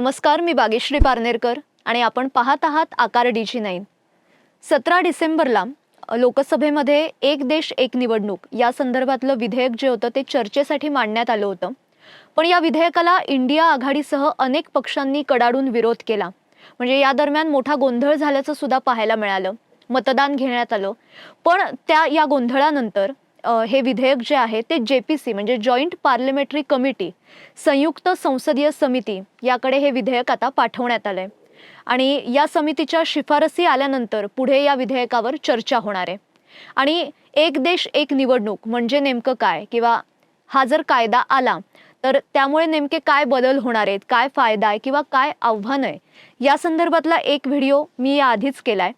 नमस्कार मी बागेश्री पारनेरकर आणि आपण पाहत आहात आकार डीजी नाईन. सतरा डिसेंबरला लोकसभेमध्ये एक देश एक निवडणूक या संदर्भातलं विधेयक जे होतं ते चर्चेसाठी मांडण्यात आलं होतं. पण या विधेयकाला इंडिया आघाडीसह अनेक पक्षांनी कडाडून विरोध केला. म्हणजे या दरम्यान मोठा गोंधळ झाल्याचं सुद्धा पाहायला मिळालं. मतदान घेण्यात आलं. पण त्या या गोंधळानंतर हे विधेयक जे आहे ते जे पी सी म्हणजे जॉईंट पार्लमेंटरी कमिटी संयुक्त संसदीय समिती याकडे हे विधेयक आता पाठवण्यात आलंय. आणि या समितीच्या शिफारसी आल्यानंतर पुढे या विधेयकावर चर्चा होणार आहे. आणि एक देश एक निवडणूक म्हणजे नेमकं काय किंवा हा जर कायदा आला तर त्यामुळे नेमके काय बदल होणार आहेत काय फायदा आहे किंवा काय आव्हान आहे या संदर्भातला एक व्हिडिओ मी याआधीच आहे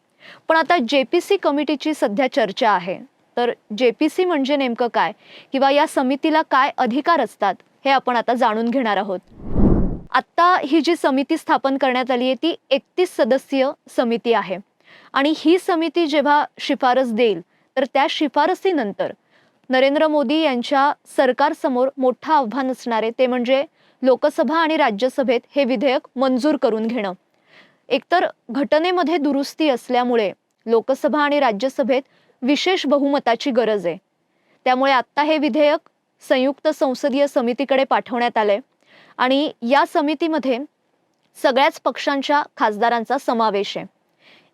पण आता जे पी सी कमिटीची सध्या चर्चा आहे. तर जे पी सी म्हणजे नेमकं काय? किंवा या समितीला काय अधिकार असतात? हे आपण आता जाणून घेणार आहोत. आत्ता ही जी समिती स्थापन करण्यात आली आहे ती एकतीस सदस्यीय समिती आहे. आणि ही समिती जेव्हा शिफारस देईल तर त्या शिफारसीनंतर नरेंद्र मोदी यांच्या सरकारसमोर मोठं आव्हान असणारे ते म्हणजे लोकसभा आणि राज्यसभेत हे विधेयक मंजूर करून घेणं. एकतर घटनेमध्ये दुरुस्ती असल्यामुळे लोकसभा आणि राज्यसभेत विशेष बहुमताची गरज आहे. त्यामुळे आत्ता हे विधेयक संयुक्त संसदीय समितीकडे पाठवण्यात आलंय आणि या समितीमध्ये सगळ्याच पक्षांच्या खासदारांचा समावेश आहे.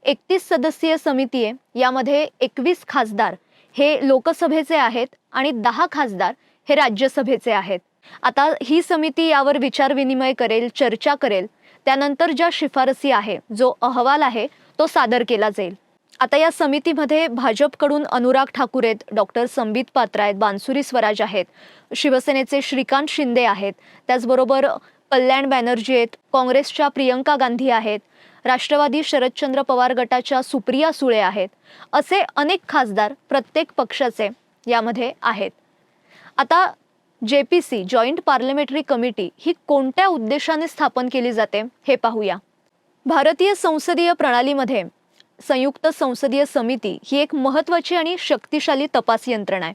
एकतीस सदस्यीय समिती आहे. यामध्ये एकवीस खासदार हे लोकसभेचे आहेत आणि दहा खासदार हे राज्यसभेचे आहेत. आता ही समिती यावर विचारविनिमय करेल चर्चा करेल. त्यानंतर ज्या शिफारसी आहे जो अहवाल आहे तो सादर केला जाईल. आता या समितीमध्ये भाजपकडून अनुराग ठाकूर आहेत डॉक्टर संबित पात्रा आहेत बांसुरी स्वराज आहेत शिवसेनेचे श्रीकांत शिंदे आहेत त्याचबरोबर कल्याण बॅनर्जी आहेत काँग्रेसच्या प्रियंका गांधी आहेत राष्ट्रवादी शरदचंद्र पवार गटाच्या सुप्रिया सुळे आहेत असे अनेक खासदार प्रत्येक पक्षाचे यामध्ये आहेत. आता J P C joint parliamentary committee ही कोणत्या उद्देशाने स्थापन केली जाते हे पाहूया. भारतीय संसदीय प्रणालीमध्ये संयुक्त संसदीय समिती ही एक महत्त्वाची आणि शक्तिशाली तपास यंत्रणा आहे.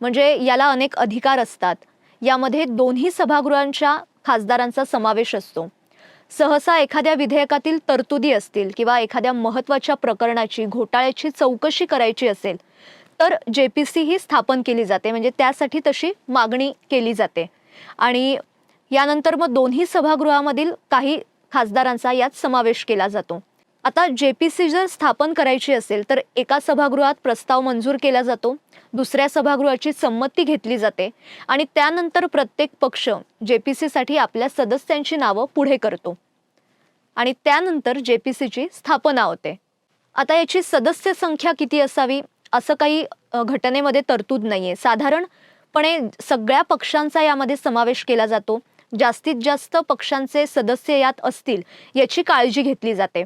म्हणजे याला अनेक अधिकार असतात. यामध्ये दोन्ही सभागृहांच्या खासदारांचा समावेश असतो. सहसा एखाद्या विधेयकातील तरतुदी असतील किंवा एखाद्या महत्त्वाच्या प्रकरणाची घोटाळ्याची चौकशी करायची असेल तर जे पी सी ही स्थापन केली जाते. म्हणजे त्यासाठी तशी मागणी केली जाते. आणि यानंतर मग दोन्ही सभागृहामधील काही खासदारांचा यात समावेश केला जातो. आता जे पी सी जर स्थापन करायची असेल तर एका सभागृहात प्रस्ताव मंजूर केला जातो दुसऱ्या सभागृहाची संमती घेतली जाते आणि त्यानंतर प्रत्येक पक्ष जे पी सीसाठी आपल्या सदस्यांची नावं पुढे करतो. आणि त्यानंतर जे पी सीची स्थापना होते. आता याची सदस्य संख्या किती असावी? असं काही घटनेमध्ये तरतूद नाही आहे साधारणपणे सगळ्या पक्षांचा यामध्ये समावेश केला जातो. जास्तीत जास्त पक्षांचे सदस्य यात असतील याची काळजी घेतली जाते.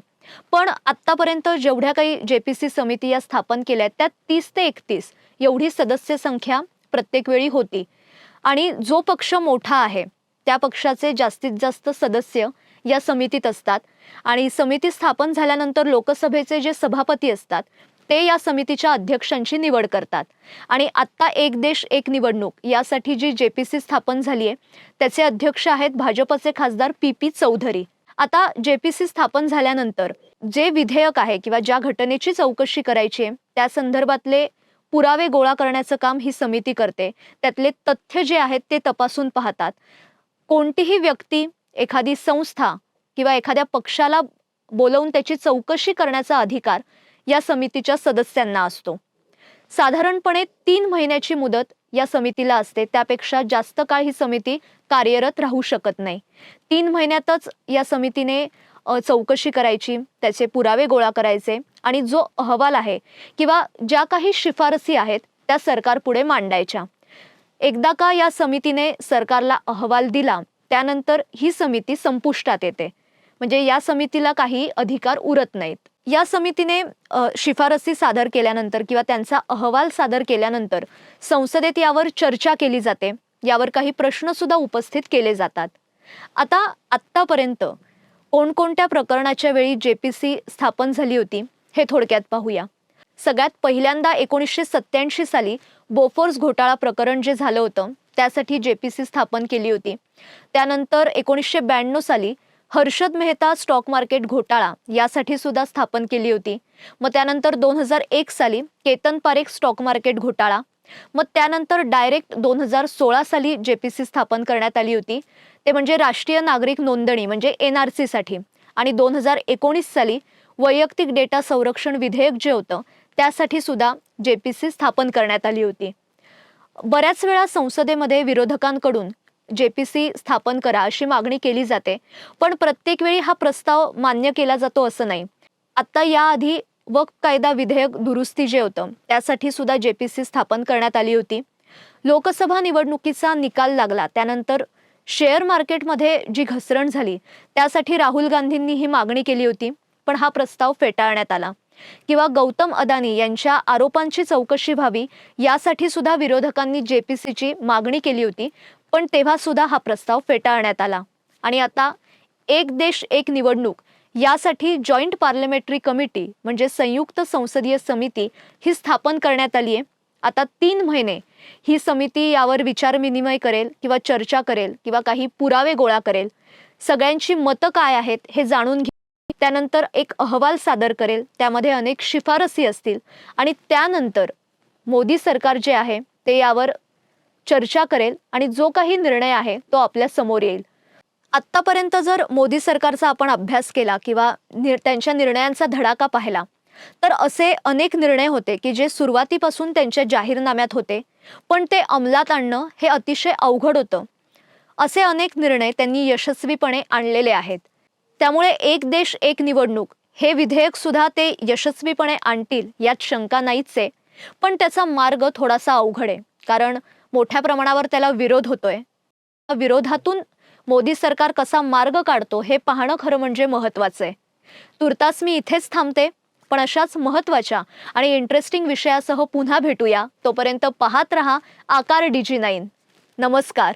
पण आत्तापर्यंत जेवढ्या काही जे पी सी समिती या स्थापन केल्या आहेत त्यात तीस ते एकतीस एवढी सदस्य संख्या प्रत्येक वेळी होती. आणि जो पक्ष मोठा आहे त्या पक्षाचे जास्तीत जास्त सदस्य या समितीत असतात. आणि समिती स्थापन झाल्यानंतर लोकसभेचे जे सभापती असतात ते या समितीच्या अध्यक्षांची निवड करतात. आणि आत्ता एक देश एक निवडणूक यासाठी जी जे पी सी स्थापन झाली आहे त्याचे अध्यक्ष आहेत भाजपचे खासदार पी पी चौधरी. आता जे पी सी स्थापन झाल्यानंतर जे विधेयक आहे किंवा ज्या घटनेची चौकशी करायची आहे त्या संदर्भातले पुरावे गोळा करण्याचं काम ही समिती करते. त्यातले तथ्य जे आहेत ते तपासून पाहतात. कोणतीही व्यक्ती एखादी संस्था किंवा एखाद्या पक्षाला बोलवून त्याची चौकशी करण्याचा अधिकार या समितीच्या सदस्यांना असतो. साधारणपणे तीन महिन्याची मुदत या समितीला असते. त्यापेक्षा जास्त काळ ही समिती कार्यरत राहू शकत नाही. तीन महिन्यातच या समितीने चौकशी करायची त्याचे पुरावे गोळा करायचे आणि जो अहवाल आहे किंवा ज्या काही शिफारसी आहेत त्या सरकारपुढे मांडायच्या. एकदा का या समितीने सरकारला अहवाल दिला त्यानंतर ही समिती संपुष्टात येते. म्हणजे या समितीला काही अधिकार उरत नाहीत. या समितीने शिफारसी सादर केल्यानंतर किंवा त्यांचा अहवाल सादर केल्यानंतर संसदेत यावर चर्चा केली जाते. यावर काही प्रश्न सुद्धा उपस्थित केले जातात. आता आत्तापर्यंत कोणकोणत्या प्रकरणाच्या वेळी जे पी सी स्थापन झाली होती हे थोडक्यात पाहूया. सगळ्यात पहिल्यांदा एकोणीसशे सत्याऐंशी साली बोफोर्स घोटाळा प्रकरण जे झालं होतं त्यासाठी जे पी सी स्थापन केली होती. त्यानंतर एकोणीसशे ब्याण्णव साली हर्षद मेहता स्टॉक मार्केट घोटाळा यासाठी सुद्धा स्थापन केली होती. मग त्यानंतर दोन हजार एक साली केतन पारेख स्टॉक मार्केट घोटाळा. मग त्यानंतर डायरेक्ट दोन हजार सोळा साली जे पी सी स्थापन करण्यात आली होती. ते म्हणजे राष्ट्रीय नागरिक नोंदणी म्हणजे एन आर सीसाठी आणि दोन हजार एकोणीस साली वैयक्तिक डेटा संरक्षण विधेयक जे होतं त्यासाठी सुद्धा जे पी सी स्थापन करण्यात आली होती. बऱ्याच वेळा संसदेमध्ये विरोधकांकडून जे पी सी स्थापन करा अशी मागणी केली जाते. पण प्रत्येक वेळी हा प्रस्ताव मान्य केला जातो असं नाही. आत्ता याआधी वक्फ कायदा विधेयक दुरुस्ती जे होतं त्यासाठी सुद्धा जे पी सी स्थापन करण्यात आली होती. लोकसभा निवडणुकीचा निकाल लागला त्यानंतर शेअर मार्केटमध्ये जी घसरण झाली त्यासाठी राहुल गांधींनी ही मागणी केली होती पण हा प्रस्ताव फेटाळण्यात आला. किंवा गौतम अदानी यांच्या आरोपांची चौकशी व्हावी यासाठी सुद्धा विरोधकांनी जे पी सीची मागणी केली होती पण तेव्हा सुद्धा हा प्रस्ताव फेटाळण्यात आला. आणि आता एक देश एक निवडणूक यासाठी जॉईंट पार्लमेंटरी कमिटी म्हणजे संयुक्त संसदीय समिती ही स्थापन करण्यात आली आहे. आता तीन महिने ही समिती यावर विचारविनिमय करेल किंवा चर्चा करेल किंवा काही पुरावे गोळा करेल. सगळ्यांची मतं काय आहेत हे जाणून घे. त्यानंतर एक अहवाल सादर करेल. त्यामध्ये अनेक शिफारसी असतील. आणि त्यानंतर मोदी सरकार जे आहे ते यावर चर्चा करेल आणि जो काही निर्णय आहे तो आपल्यासमोर येईल. आत्तापर्यंत जर मोदी सरकारचा आपण अभ्यास केला किंवा निर त्यांच्या निर्णयांचा धडाका पाहिला तर असे अनेक निर्णय होते की जे सुरुवातीपासून त्यांच्या जाहीरनाम्यात होते पण ते अंमलात आणणं हे अतिशय अवघड होतं. असे अनेक निर्णय त्यांनी यशस्वीपणे आणलेले आहेत. त्यामुळे एक देश एक निवडणूक हे विधेयक सुद्धा ते यशस्वीपणे आणतील यात शंका नाहीच आहे पण त्याचा मार्ग थोडासा अवघड आहे. कारण मोठ्या प्रमाणावर त्याला विरोध होतोय. विरोधातून मोदी सरकार कसा मार्ग काढतो हे पाहणं खरं म्हणजे महत्वाचं आहे. तुर्तास मी इथेच थांबते पण अशाच महत्त्वाच्या आणि इंटरेस्टिंग विषयासह पुन्हा भेटूया. तोपर्यंत पाहत रहा आकार डीजी नाईन. नमस्कार.